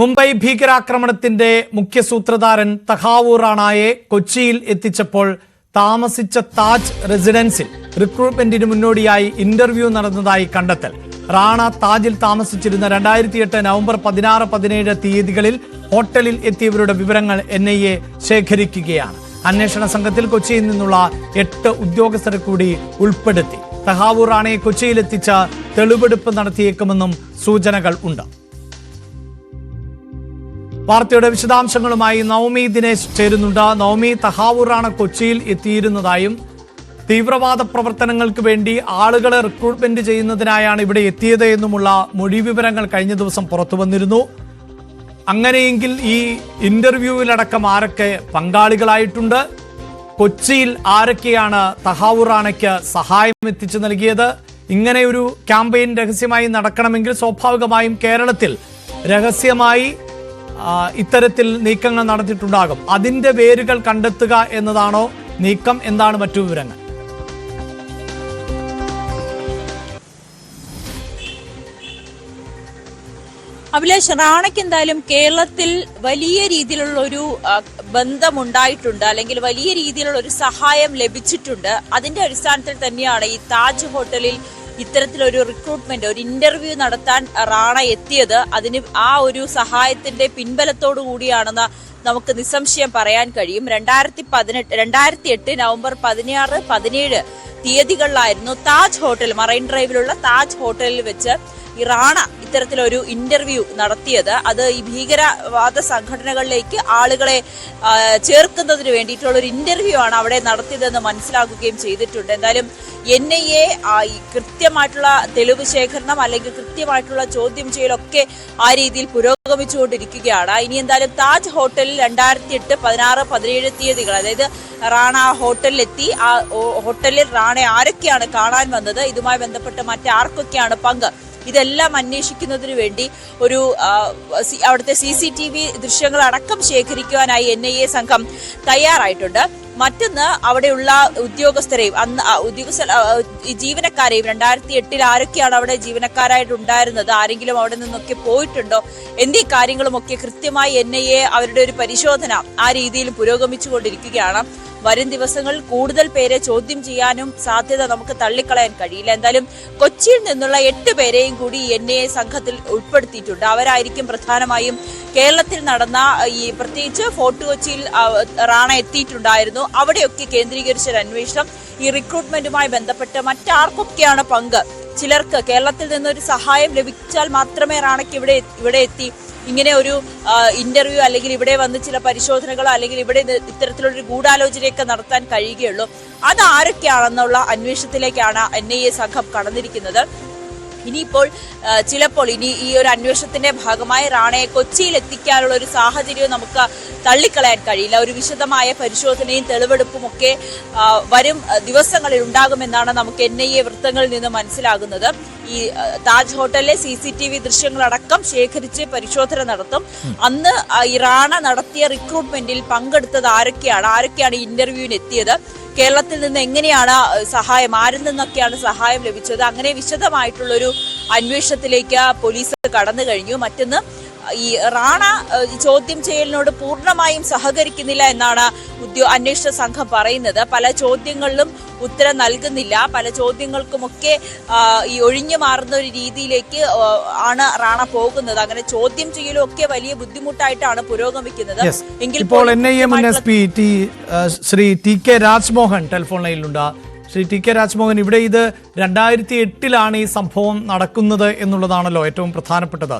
മുംബൈ ഭീകരാക്രമണത്തിന്റെ മുഖ്യ സൂത്രധാരൻ തഹാവൂർ റാണായെ കൊച്ചിയിൽ എത്തിച്ചപ്പോൾ താമസിച്ച താജ് റെസിഡൻസിൽ റിക്രൂട്ട്മെന്റിന് മുന്നോടിയായി ഇന്റർവ്യൂ നടന്നതായി കണ്ടെത്തൽ. റാണ താജിൽ താമസിച്ചിരുന്ന രണ്ടായിരത്തി എട്ട് നവംബർ പതിനാറ് പതിനേഴ് തീയതികളിൽ ഹോട്ടലിൽ എത്തിയവരുടെ വിവരങ്ങൾ എൻ ഐ എ ശേഖരിക്കുകയാണ്. അന്വേഷണ സംഘത്തിൽ കൊച്ചിയിൽ നിന്നുള്ള എട്ട് ഉദ്യോഗസ്ഥരെ കൂടി ഉൾപ്പെടുത്തി. തഹാവൂർ റാണയെ കൊച്ചിയിലെത്തിച്ച തെളിവെടുപ്പ് നടത്തിയേക്കുമെന്നും സൂചനകൾ ഉണ്ട്. വാർത്തയുടെ വിശദാംശങ്ങളുമായി നവമി ദിനേശ് ചേരുന്നുണ്ട്. നവമി തഹാവൂറാണ് കൊച്ചിയിൽ എത്തിയിരുന്നതായും തീവ്രവാദ പ്രവർത്തനങ്ങൾക്ക് വേണ്ടി ആളുകളെ റിക്രൂട്ട്മെന്റ് ചെയ്യുന്നതിനായാണ് ഇവിടെ എത്തിയത് എന്നുമുള്ള മൊഴി വിവരങ്ങൾ കഴിഞ്ഞ ദിവസം പുറത്തു വന്നിരുന്നു. അങ്ങനെയെങ്കിൽ ഈ ഇന്റർവ്യൂവിലടക്കം ആരൊക്കെ പങ്കാളികളായിട്ടുണ്ട്? കൊച്ചിയിൽ ആരൊക്കെയാണ് തഹാവൂറാണയ്ക്ക് സഹായം എത്തിച്ചു നൽകിയത്? ഇങ്ങനെ ഒരു ക്യാമ്പയിൻ രഹസ്യമായി നടക്കണമെങ്കിൽ സ്വാഭാവികമായും കേരളത്തിൽ രഹസ്യമായി ഇത്തരത്തിൽ നീക്കങ്ങൾ നടത്തിയിട്ടുണ്ടാകും അതിന്റെ വേരുകൾ കണ്ടെത്തുക എന്നതാണോ നീക്കം? എന്താണ് മറ്റു വിവരങ്ങൾ? അഭിലാഷ് റാണയ്ക്ക് എന്തായാലും കേരളത്തിൽ വലിയ രീതിയിലുള്ള ഒരു ബന്ധമുണ്ടായിട്ടുണ്ട് അല്ലെങ്കിൽ വലിയ രീതിയിലുള്ള ഒരു സഹായം ലഭിച്ചിട്ടുണ്ട്. അതിന്റെ അടിസ്ഥാനത്തിൽ തന്നെയാണ് ഈ താജ് ഹോട്ടലിൽ ഇത്തരത്തിലൊരു റിക്രൂട്ട്മെന്റ് ഒരു ഇന്റർവ്യൂ നടത്താൻ റാണ എത്തിയത് അതിന് ആ ഒരു സഹായത്തിന്റെ പിൻബലത്തോടു കൂടിയാണെന്ന് നമുക്ക് നിസ്സംശയം പറയാൻ കഴിയും. രണ്ടായിരത്തി പതിനെട്ട് രണ്ടായിരത്തി എട്ട് നവംബർ പതിനാറ് പതിനേഴ് തീയതികളിലായിരുന്നു താജ് ഹോട്ടൽ മറൈൻ ഡ്രൈവിലുള്ള താജ് ഹോട്ടലിൽ വെച്ച് ഈ റാണ ഇത്തരത്തിലൊരു ഇന്റർവ്യൂ നടത്തിയത്. അത് ഈ ഭീകരവാദ സംഘടനകളിലേക്ക് ആളുകളെ ചേർക്കുന്നതിന് വേണ്ടിയിട്ടുള്ള ഒരു ഇന്റർവ്യൂ ആണ് അവിടെ നടത്തിയതെന്ന് മനസ്സിലാക്കുകയും ചെയ്തിട്ടുണ്ട്. എന്തായാലും എൻ ഐ എ കൃത്യമായിട്ടുള്ള തെളിവ് ശേഖരണം അല്ലെങ്കിൽ കൃത്യമായിട്ടുള്ള ചോദ്യം ചെയ്യലൊക്കെ ആ രീതിയിൽ പുരോഗമിച്ചുകൊണ്ടിരിക്കുകയാണ്. ഇനി എന്തായാലും താജ് ഹോട്ടലിൽ രണ്ടായിരത്തി എട്ട് പതിനാറ് പതിനേഴ് തീയതികൾ അതായത് റാണ ഹോട്ടലിലെത്തി. ആ ഹോട്ടലിൽ റാണെ ആരൊക്കെയാണ് കാണാൻ വന്നത്? ഇതുമായി ബന്ധപ്പെട്ട് മറ്റാർക്കൊക്കെയാണ് പങ്ക്? ഇതെല്ലാം അന്വേഷിക്കുന്നതിന് വേണ്ടി ഒരു അവിടുത്തെ സി സി ടി വി ദൃശ്യങ്ങൾ അടക്കം ശേഖരിക്കുവാനായി എൻ ഐ എ സംഘം തയ്യാറായിട്ടുണ്ട്. മറ്റൊന്ന് അവിടെയുള്ള ഉദ്യോഗസ്ഥരെയും അന്ന് ഉദ്യോഗസ്ഥ ജീവനക്കാരെയും രണ്ടായിരത്തി എട്ടിൽ ആരൊക്കെയാണ് അവിടെ ജീവനക്കാരായിട്ട് ഉണ്ടായിരുന്നത് ആരെങ്കിലും അവിടെ നിന്നൊക്കെ പോയിട്ടുണ്ടോ? എന്നീ കാര്യങ്ങളുമൊക്കെ കൃത്യമായി എൻ ഐ എ അവരുടെ ഒരു പരിശോധന ആ രീതിയിൽ പുരോഗമിച്ചുകൊണ്ടിരിക്കുകയാണ്. വരും ദിവസങ്ങളിൽ കൂടുതൽ പേരെ ചോദ്യം ചെയ്യാനും സാധ്യത നമുക്ക് തള്ളിക്കളയാൻ കഴിയില്ല. എന്തായാലും കൊച്ചിയിൽ നിന്നുള്ള എട്ട് പേരെയും കൂടി എൻ എ സംഘത്തിൽ ഉൾപ്പെടുത്തിയിട്ടുണ്ട്. അവരായിരിക്കും പ്രധാനമായും കേരളത്തിൽ നടന്ന ഈ പ്രത്യേകിച്ച് ഫോർട്ട് കൊച്ചിയിൽ റാണ എത്തിയിട്ടുണ്ടായിരുന്നു. അവിടെയൊക്കെ കേന്ദ്രീകരിച്ച ഒരു അന്വേഷണം. ഈ റിക്രൂട്ട്മെന്റുമായി ബന്ധപ്പെട്ട് മറ്റാർക്കൊക്കെയാണ് പങ്ക്? ചിലർക്ക് കേരളത്തിൽ നിന്നൊരു സഹായം ലഭിച്ചാൽ മാത്രമേ റാണയ്ക്ക് ഇവിടെ ഇവിടെ എത്തി ഇങ്ങനെ ഒരു ഇന്റർവ്യൂ അല്ലെങ്കിൽ ഇവിടെ വന്ന് ചില പരിശോധനകളോ അല്ലെങ്കിൽ ഇവിടെ ഇത്തരത്തിലുള്ളൊരു ഗൂഢാലോചനയൊക്കെ നടത്താൻ കഴിയുകയുള്ളൂ. അത് ആരൊക്കെയാണെന്നുള്ള അന്വേഷണത്തിലേക്കാണ് എൻ ഐ എ സംഘം കടന്നിരിക്കുന്നത്. ഇനിയിപ്പോൾ ചിലപ്പോൾ ഇനി ഈ ഒരു അന്വേഷണത്തിന്റെ ഭാഗമായി റാണയെ കൊച്ചിയിൽ എത്തിക്കാനുള്ള ഒരു സാഹചര്യവും നമുക്ക് തള്ളിക്കളയാൻ കഴിയില്ല. ഒരു വിശദമായ പരിശോധനയും തെളിവെടുപ്പും ഒക്കെ വരും ദിവസങ്ങളിൽ ഉണ്ടാകുമെന്നാണ് നമുക്ക് എൻ ഐ എ വൃത്തങ്ങളിൽ നിന്ന് മനസ്സിലാകുന്നത്. ഈ താജ് ഹോട്ടലിലെ സി സി ടി വി ദൃശ്യങ്ങളടക്കം ശേഖരിച്ച് പരിശോധന നടത്തും. അന്ന് ഇറാണ നടത്തിയ റിക്രൂട്ട്മെന്റിൽ പങ്കെടുത്തത് ആരൊക്കെയാണ്? ആരൊക്കെയാണ് ഇന്റർവ്യൂവിന് എത്തിയത് കേരളത്തിൽ നിന്ന് എങ്ങനെയാണ് സഹായം ആരിൽ നിന്നൊക്കെയാണ് സഹായം ലഭിച്ചത്? അങ്ങനെ വിശദമായിട്ടുള്ളൊരു അന്വേഷണത്തിലേക്ക് പോലീസ് കടന്നു കഴിഞ്ഞു. മറ്റൊന്ന് ഈ റാണ ചോദ്യം ചെയ്യലിനോട് പൂർണമായും സഹകരിക്കുന്നില്ല എന്നാണ് ഉദ്യോ അന്വേഷണ സംഘം പറയുന്നത്. പല ചോദ്യങ്ങളിലും ഉത്തരം നൽകുന്നില്ല. പല ചോദ്യങ്ങൾക്കുമൊക്കെ ഈ ഒഴിഞ്ഞു മാറുന്ന ഒരു രീതിയിലേക്ക് ആണ് റാണ പോകുന്നത്. അങ്ങനെ ചോദ്യം ചെയ്യലും ഒക്കെ വലിയ ബുദ്ധിമുട്ടായിട്ടാണ് പുരോഗമിക്കുന്നത്. എങ്കിൽ ഇപ്പോൾ N I M N S P T Shri T K Rajmohan telephone ലൈനിലുണ്ട്. Shri T K Rajmohan ഇവിടെ ഇത് രണ്ടായിരത്തി എട്ടിലാണ് ഈ സംഭവം നടക്കുന്നത് എന്നുള്ളതാണല്ലോ ഏറ്റവും പ്രധാനപ്പെട്ടത്.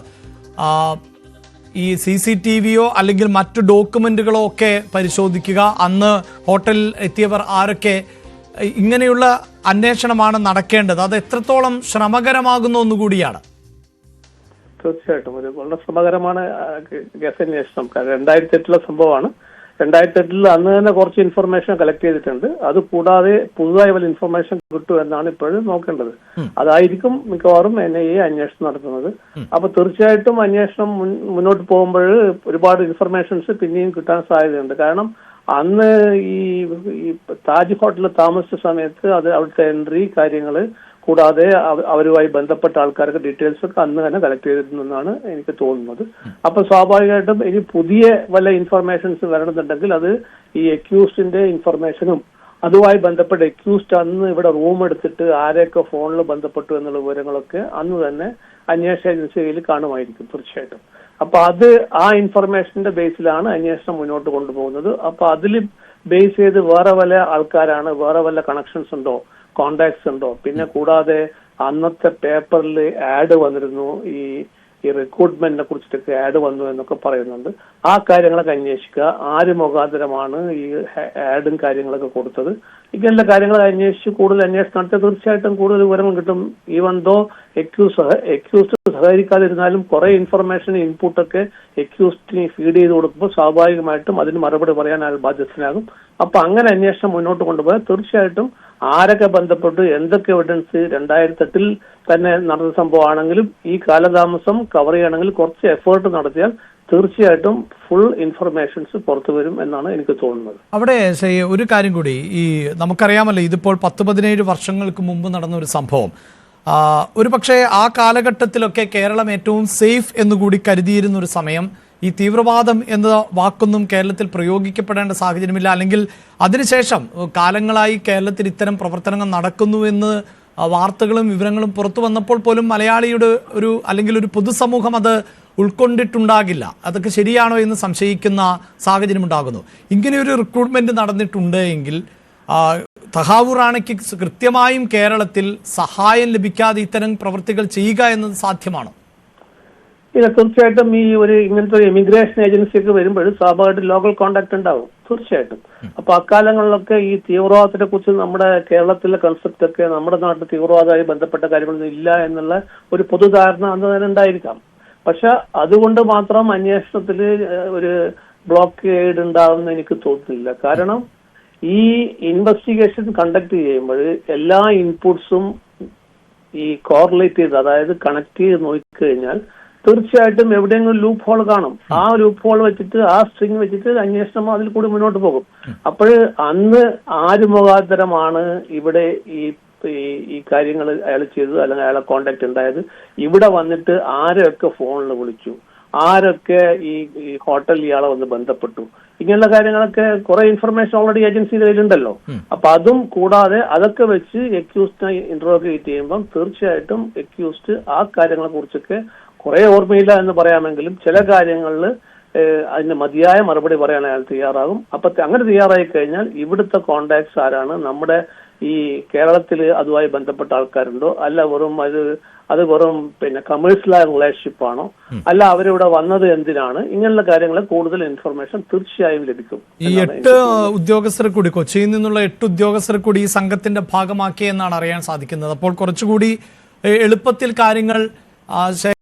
ഈ സി സി ടി വിയോ അല്ലെങ്കിൽ മറ്റു ഡോക്യുമെന്റുകളോ ഒക്കെ പരിശോധിക്കുക. അന്ന് ഹോട്ടലിൽ എത്തിയവർ ആരൊക്കെ ഇങ്ങനെയുള്ള അന്വേഷണമാണ് നടക്കേണ്ടത്. അത് എത്രത്തോളം ശ്രമകരമാകുന്ന ഒന്നുകൂടിയാണ് തീർച്ചയായിട്ടും. ഒരു വളരെ ശ്രമകരമാണ് കേസന്വേഷണം രണ്ടായിരത്തി എട്ടിലെ സംഭവമാണ്. രണ്ടായിരത്തി എട്ടിൽ അന്ന് തന്നെ കുറച്ച് ഇൻഫർമേഷൻ കളക്ട് ചെയ്തിട്ടുണ്ട്. അത് കൂടാതെ പുതുതായി വല്ല ഇൻഫർമേഷൻ കിട്ടും എന്നാണ് ഇപ്പോഴും നോക്കേണ്ടത്. അതായിരിക്കും മിക്കവാറും എൻ ഐ എ അന്വേഷണം നടത്തുന്നത്. അപ്പൊ തീർച്ചയായിട്ടും അന്വേഷണം മുന്നോട്ട് പോകുമ്പോൾ ഒരുപാട് ഇൻഫർമേഷൻസ് പിന്നെയും കിട്ടാൻ സാധ്യതയുണ്ട്. കാരണം അന്ന് ഈ താജ് ഹോട്ടലിൽ താമസിച്ച സമയത്ത് അത് അവിടുത്തെ എൻട്രി കാര്യങ്ങൾ കൂടാതെ അവരുമായി ബന്ധപ്പെട്ട ആൾക്കാർക്ക് ഡീറ്റെയിൽസ് ഒക്കെ അന്ന് തന്നെ കളക്ട് ചെയ്തിരുന്നെന്നാണ് എനിക്ക് തോന്നുന്നത്. അപ്പൊ സ്വാഭാവികമായിട്ടും ഇനി പുതിയ വല്ല ഇൻഫർമേഷൻസ് വരണമെന്നുണ്ടെങ്കിൽ അത് ഈ അക്യൂസ്ഡിന്റെ ഇൻഫർമേഷനും അതുമായി ബന്ധപ്പെട്ട് അക്യൂസ്ഡ് അന്ന് ഇവിടെ റൂം എടുത്തിട്ട് ആരെയൊക്കെ ഫോണിൽ ബന്ധപ്പെട്ടു എന്നുള്ള വിവരങ്ങളൊക്കെ അന്ന് തന്നെ അന്വേഷണ ഏജൻസിയിൽ കാണുമായിരിക്കും തീർച്ചയായിട്ടും. അപ്പൊ അത് ആ ഇൻഫർമേഷന്റെ ബേസിലാണ് അന്വേഷണം മുന്നോട്ട് കൊണ്ടുപോകുന്നത്. അപ്പൊ അതിൽ ബേസ് ചെയ്ത് വേറെ വല്ല ആൾക്കാരാണ് വേറെ വല്ല കണക്ഷൻസ് ഉണ്ടോ? കോണ്ടാക്ട്സ് ഉണ്ടോ? പിന്നെ കൂടാതെ അന്നത്തെ പേപ്പറിൽ ആഡ് വന്നിരുന്നു. ഈ ഈ റിക്രൂട്ട്മെന്റിനെ കുറിച്ചിട്ടൊക്കെ ആഡ് വന്നു എന്നൊക്കെ പറയുന്നുണ്ട്. ആ കാര്യങ്ങളൊക്കെ അന്വേഷിക്കുക. ആര് മുഖാന്തരമാണ് ഈ ആഡും കാര്യങ്ങളൊക്കെ കൊടുത്തത്? ഇങ്ങനെയുള്ള കാര്യങ്ങൾ അന്വേഷിച്ച് കൂടുതൽ അന്വേഷണം നടത്തിയാൽ തീർച്ചയായിട്ടും കൂടുതൽ വിവരങ്ങൾ കിട്ടും. ഈവൻ ദോ എക്യൂസ് എക്യൂസ് സഹകരിക്കാതിരുന്നാലും കുറെ ഇൻഫർമേഷൻ ഇൻപുട്ടൊക്കെ എക്യൂസ്റ്റിന് ഫീഡ് ചെയ്ത് കൊടുക്കുമ്പോൾ സ്വാഭാവികമായിട്ടും അതിന് മറുപടി പറയാൻ അയാൾ ബാധ്യസ്ഥനാകും. അപ്പൊ അങ്ങനെ അന്വേഷണം മുന്നോട്ട് കൊണ്ടുപോയാൽ തീർച്ചയായിട്ടും ആരൊക്കെ ബന്ധപ്പെട്ടു എന്തൊക്കെ എവിഡൻസ് രണ്ടായിരത്തി എട്ടിൽ തന്നെ നടന്ന സംഭവമാണെങ്കിലും ഈ കാലതാമസം കവർ ചെയ്യണമെങ്കിൽ കുറച്ച് എഫേർട്ട് നടത്തിയാൽ തീർച്ചയായിട്ടും ഫുൾ ഇൻഫർമേഷൻസ് പുറത്തു വരും എന്നാണ് എനിക്ക് തോന്നുന്നത്. അവിടെ ഒരു കാര്യം കൂടി ഈ നമുക്കറിയാമല്ലോ ഇതിപ്പോൾ പത്ത് പതിനേഴ് വർഷങ്ങൾക്ക് മുമ്പ് നടന്ന ഒരു സംഭവം. ഒരു പക്ഷേ ആ കാലഘട്ടത്തിലൊക്കെ കേരളം ഏറ്റവും സേഫ് എന്നുകൂടി കരുതിയിരുന്ന ഒരു സമയം ഈ തീവ്രവാദം എന്ന വാക്കൊന്നും കേരളത്തിൽ പ്രയോഗിക്കപ്പെടേണ്ട സാഹചര്യമില്ല. അല്ലെങ്കിൽ അതിനുശേഷം കാലങ്ങളായി കേരളത്തിൽ ഇത്തരം പ്രവർത്തനങ്ങൾ നടക്കുന്നുവെന്ന് വാർത്തകളും വിവരങ്ങളും പുറത്തു വന്നപ്പോൾ പോലും മലയാളിയുടെ ഒരു അല്ലെങ്കിൽ ഒരു പൊതുസമൂഹം അത് ഉൾക്കൊണ്ടിട്ടുണ്ടാകില്ല. അതൊക്കെ ശരിയാണോ എന്ന് സംശയിക്കുന്ന സാഹചര്യം ഉണ്ടാകുന്നു ഇങ്ങനെ ഒരു റിക്രൂട്ട്മെന്റ് നടന്നിട്ടുണ്ട് എങ്കിൽ തഹാവു റാണയ്ക്ക് കൃത്യമായും കേരളത്തിൽ സഹായം ലഭിക്കാതെ ഇത്തരം പ്രവൃത്തികൾ ചെയ്യുക എന്നത് സാധ്യമാണോ? ഇല്ല തീർച്ചയായിട്ടും ഈ ഒരു ഇങ്ങനത്തെ ഒരു ഇമിഗ്രേഷൻ ഏജൻസി ഒക്കെ വരുമ്പോൾ സ്വാഭാവികമായിട്ട് ലോക്കൽ കോണ്ടാക്ട് ഉണ്ടാവും തീർച്ചയായിട്ടും. അപ്പൊ അക്കാലങ്ങളിലൊക്കെ ഈ തീവ്രവാദത്തെ കുറിച്ച് നമ്മുടെ കേരളത്തിലെ കൺസെപ്റ്റ് ഒക്കെ നമ്മുടെ നാട്ടിൽ തീവ്രവാദമായി ബന്ധപ്പെട്ട കാര്യങ്ങളൊന്നും ഇല്ല എന്നുള്ള ഒരു പൊതുധാരണ അന്ന് തന്നെ ഉണ്ടായിരിക്കാം. പക്ഷെ അതുകൊണ്ട് മാത്രം അന്വേഷണത്തിൽ ഒരു ബ്ലോക്കേഡ് ഉണ്ടാവുമെന്ന് എനിക്ക് തോന്നുന്നില്ല. കാരണം ഈ ഇൻവെസ്റ്റിഗേഷൻ കണ്ടക്ട് ചെയ്യുമ്പോൾ എല്ലാ ഇൻപുട്സും ഈ കോറിലേറ്റ് ചെയ്ത് അതായത് കണക്ട് ചെയ്ത് നോക്കിക്കഴിഞ്ഞാൽ തീർച്ചയായിട്ടും എവിടെയെങ്കിലും ലൂപ്പ് ഹോൾ കാണും. ആ ലൂപ്പ് ഹോൾ വെച്ചിട്ട് ആ സ്ട്രിങ് വെച്ചിട്ട് അന്വേഷണം അതിൽ കൂടി മുന്നോട്ട് പോകും. അപ്പോൾ അന്ന് ആര് മുഖാന്തരമാണ് ഇവിടെ ഈ ഈ- കാര്യങ്ങൾ അയാൾ ചെയ്തത് അല്ലെങ്കിൽ അയാളെ കോണ്ടാക്ട് ഉണ്ടായത്? ഇവിടെ വന്നിട്ട് ആരെയൊക്കെ ഫോണിൽ വിളിച്ചു? ആരൊക്കെ ഈ ഹോട്ടൽ ഇയാളെ വന്ന് ബന്ധപ്പെട്ടു? ഇങ്ങനെയുള്ള കാര്യങ്ങളൊക്കെ കുറെ ഇൻഫർമേഷൻ ഓൾറെഡി ഏജൻസിയുടെ കയ്യിലുണ്ടല്ലോ. അപ്പൊ അതും കൂടാതെ അതൊക്കെ വെച്ച് എക്യൂസ്ഡിനെ ഇന്റർവ്യൂഗേറ്റ് ചെയ്യുമ്പം തീർച്ചയായിട്ടും എക്യൂസ്ഡ് ആ കാര്യങ്ങളെ കുറിച്ചൊക്കെ കുറെ ഓർമ്മയില്ല എന്ന് പറയാമെങ്കിലും ചില കാര്യങ്ങളിൽ അതിന് മതിയായ മറുപടി പറയാൻ അയാൾ തയ്യാറാകും. അപ്പൊ അങ്ങനെ തയ്യാറായി കഴിഞ്ഞാൽ ഇവിടുത്തെ കോണ്ടാക്ട്സ് ആരാണ്? നമ്മുടെ ഈ കേരളത്തിൽ അതുമായി ബന്ധപ്പെട്ട ആൾക്കാരുണ്ടോ? അല്ല വെറും അത് അത് വെറും പിന്നെ കമേഴ്സ്യലായ റിലേഷൻഷിപ്പ് ആണോ? അല്ല അവരിവിടെ വന്നത് എന്തിനാണ്? ഇങ്ങനെയുള്ള കാര്യങ്ങൾ കൂടുതൽ ഇൻഫർമേഷൻ തീർച്ചയായും ലഭിക്കും ഈ എട്ട് ഉദ്യോഗസ്ഥരെ കൂടി കൊച്ചിയിൽ നിന്നുള്ള എട്ട് ഉദ്യോഗസ്ഥരെ കൂടി ഈ സംഘത്തിന്റെ ഭാഗമാക്കി എന്നാണ് അറിയാൻ സാധിക്കുന്നത്. അപ്പോൾ കുറച്ചുകൂടി എളുപ്പത്തിൽ കാര്യങ്ങൾ